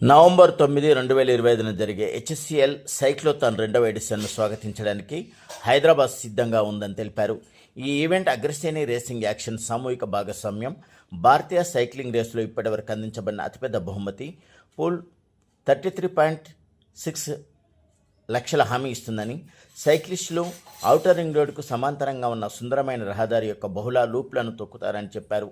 November తొమ్మిది రెండు వేల ఇరవై ఐదున జరిగే హెచ్ఎస్సిఎల్ సైక్లోథాన్ రెండవ ఎడిషన్ను స్వాగతించడానికి హైదరాబాద్ సిద్ధంగా ఉందని తెలిపారు. ఈ ఈవెంట్ అగ్రశ్రేణి రేసింగ్ యాక్షన్ సామూహిక భాగస్వామ్యం భారతీయ సైక్లింగ్ రేసులో ఇప్పటివరకు అందించబడిన అతిపెద్ద బహుమతి pool thirty three point six లక్షల హామీ ఇస్తుందని సైక్లిస్టులు ఔటర్ రింగ్ రోడ్డుకు సమాంతరంగా ఉన్న సుందరమైన రహదారి యొక్క బహుళ లూప్లను తొక్కుతారని చెప్పారు.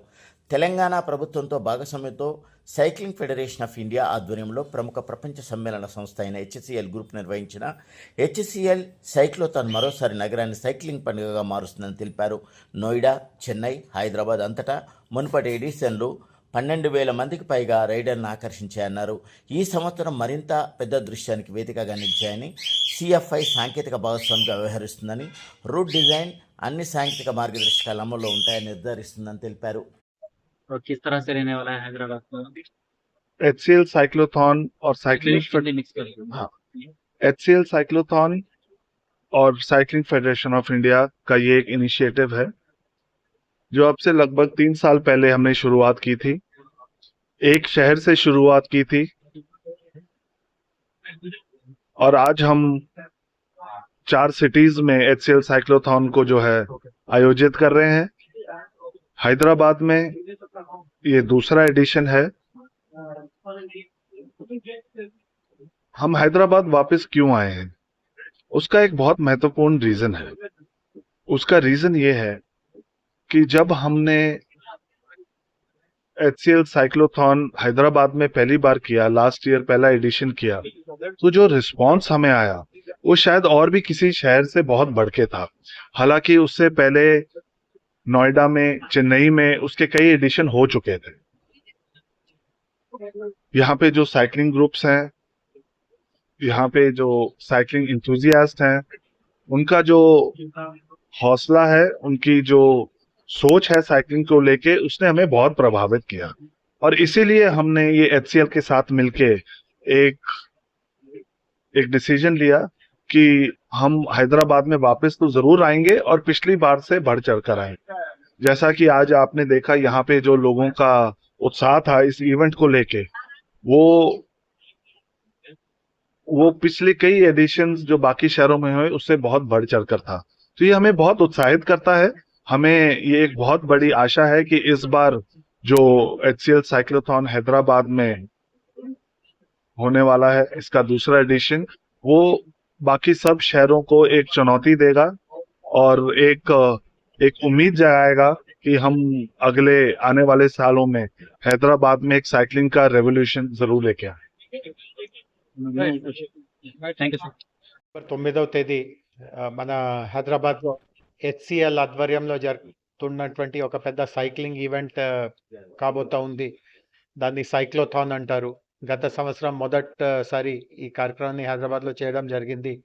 తెలంగాణ ప్రభుత్వంతో భాగస్వామ్యంతో సైక్లింగ్ ఫెడరేషన్ ఆఫ్ ఇండియా ఆధ్వర్యంలో ప్రముఖ ప్రపంచ సమ్మేళన సంస్థ అయిన హెచ్సిఎల్ గ్రూప్ నిర్వహించిన హెచ్సిఎల్ సైక్లోథాన్ మరోసారి నగరాన్ని సైక్లింగ్ పండుగగా మారుస్తుందని తెలిపారు. నోయిడా చెన్నై హైదరాబాద్ అంతటా మునుపటి ఎడిషన్లు పన్నెండు వేల మందికి పైగా రైడర్లను ఆకర్షించాయన్నారు ఈ సంవత్సరం మరింత పెద్ద దృశ్యానికి వేదికగా నిలిచాయని సిఎఫ్ఐ సాంకేతిక భాగస్వామిగా వ్యవహరిస్తుందని రూట్ డిజైన్ అన్ని సాంకేతిక మార్గదర్శకాలు అమల్లో ఉంటాయని నిర్ధారిస్తుందని తెలిపారు और किस तरह से रहने वाला है हैदराबाद का एचसीएल साइक्लोथॉन और साइक्लिंग हिंदी मिक्स कर हाँ। एचसीएल साइक्लोथॉन और साइकिलिंग फेडरेशन ऑफ इंडिया का ये एक इनिशिएटिव है जो अब से लगभग तीन साल पहले हमने शुरुआत की थी। एक शहर से शुरुआत की थी। और आज हम चार सिटीज़ में एचसीएल साइक्लोथॉन को जो है आयोजित कर रहे हैं। हैदराबाद में ये दूसरा एडिशन है। हम हैदराबाद वापस क्यों आए हैं? उसका एक बहुत महत्वपूर्ण रीजन है। उसका रीजन ये है कि जब हमने H C L cyclothon Hyderabad में पहली बार किया लास्ट ईयर पहला एडिशन किया तो जो रिस्पांस हमें आया, वो शायद और भी किसी शहर से बहुत बढ़ के था। हालाँकि उससे पहले नोएडा में, चेन्नई में उसके कई एडिशन हो चुके थे। यहाँ पे जो साइकिलिंग ग्रुप्स हैं, यहाँ पे जो साइकिलिंग इंथुजियास्ट हैं, उनका जो हौसला है, उनकी जो सोच है साइकिलिंग को लेके, उसने हमें बहुत प्रभावित किया। और इसीलिए हमने ये एच के साथ मिलके एक एक डिसीज़न लिया कि हम हैदराबाद में वापस तो ज़रूर आएँगे और पिछली बार से बढ़ चढ़ कर आएँगे। जैसा कि आज आपने देखा, यहाँ पे जो लोगों का उत्साह था इस इवेंट को लेके, वो वो पिछले कई एडिशन जो बाकी शहरों में हुए, उससे बहुत बढ़ चढ़ कर था। तो ये हमें बहुत उत्साहित करता है। हमें ये एक बहुत बड़ी आशा है कि इस बार जो एच साइक्लोथॉन हैदराबाद में होने वाला है इसका दूसरा एडिशन वो बाकी सब शहरों को एक चुनौती देगा और एक एक उम्मीद जगाएगा कि हम अगले आने वाले सालों में हैदराबाद में एक साइकिलिंग का रेवोल्यूशन जरूर लेके आए థ్యాంక్ యూ సార్ నవంబర్ తొమ్మిదవ తేదీ ఆ, మన హైదరాబాద్లో హెచ్సిఎల్ ఆధ్వర్యంలో జరుగుతున్నటువంటి ఒక పెద్ద సైక్లింగ్ ఈవెంట్ కాబోతా ఉంది. దాన్ని సైక్లోథాన్ అంటారు. గత సంవత్సరం మొదటిసారి ఈ కార్యక్రమాన్ని హైదరాబాద్లో చేయడం జరిగింది.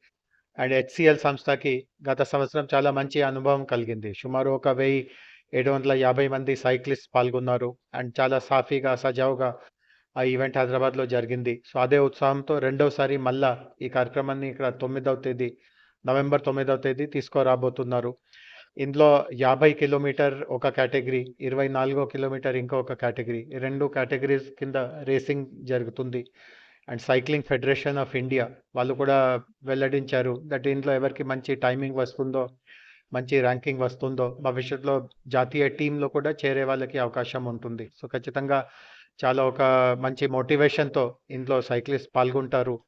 అండ్ హెచ్సిఎల్ సంస్థకి గత సంవత్సరం చాలా మంచి అనుభవం కలిగింది. సుమారు ఒక వెయ్యి ఏడు వందల యాభై మంది సైక్లిస్ట్ పాల్గొన్నారు. అండ్ చాలా సాఫీగా సజావుగా ఆ ఈవెంట్ హైదరాబాద్లో జరిగింది. సో అదే ఉత్సాహంతో రెండవసారి మళ్ళా ఈ కార్యక్రమాన్ని ఇక్కడ తొమ్మిదవ తేదీ నవంబర్ తొమ్మిదవ తేదీ తీసుకురాబోతున్నారు. ఇందులో యాభై కిలోమీటర్ ఒక కేటగిరీ ఇరవై నాలుగో కిలోమీటర్ ఇంకొక కేటగిరీ. రెండు కేటగిరీస్ కింద రేసింగ్ జరుగుతుంది. And cycling federation of India వాళ్ళు కూడా వెల్లడించారు దట్ ఇంట్లో ఎవరికి మంచి టైమింగ్ వస్తుందో మంచి ర్యాంకింగ్ వస్తుందో భవిష్యత్తులో జాతీయ టీంలో కూడా చేరే వాళ్ళకి అవకాశం ఉంటుంది. సో ఖచ్చితంగా చాలా ఒక మంచి మోటివేషన్తో ఇందులో సైక్లిస్ట్ పాల్గొంటారు.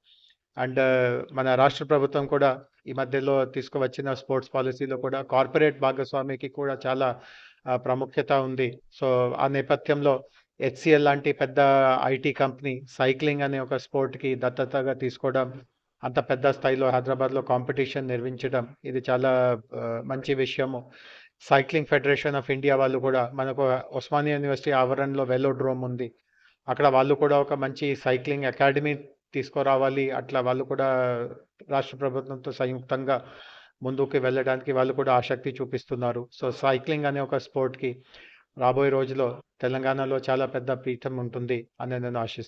అండ్ మన రాష్ట్ర ప్రభుత్వం కూడా ఈ మధ్యలో తీసుకువచ్చిన స్పోర్ట్స్ పాలసీలో కూడా కార్పొరేట్ భాగస్వామికి కూడా చాలా ప్రాముఖ్యత ఉంది. సో ఆ నేపథ్యంలో హెచ్సిఎల్ లాంటి పెద్ద ఐటీ కంపెనీ సైక్లింగ్ అనే ఒక స్పోర్ట్కి దత్తతగా తీసుకోవడం అంత పెద్ద స్థాయిలో హైదరాబాద్లో కాంపిటీషన్ నిర్వహించడం ఇది చాలా మంచి విషయము. సైక్లింగ్ ఫెడరేషన్ ఆఫ్ ఇండియా వాళ్ళు కూడా మనకు ఉస్మానియా యూనివర్సిటీ ఆవరణలో వెలోడ్రోమ్ ఉంది. అక్కడ వాళ్ళు కూడా ఒక మంచి సైక్లింగ్ అకాడమీ తీసుకురావాలి. అట్లా వాళ్ళు కూడా రాష్ట్ర ప్రభుత్వంతో సంయుక్తంగా ముందుకు వెళ్ళడానికి వాళ్ళు కూడా ఆసక్తి చూపిస్తున్నారు. సో సైక్లింగ్ అనే ఒక స్పోర్ట్కి రాబోయే రోజులో తెలంగాణలో చాలా పెద్ద పీఠం ఉంటుంది అని నేను ఆశిస్తున్నాను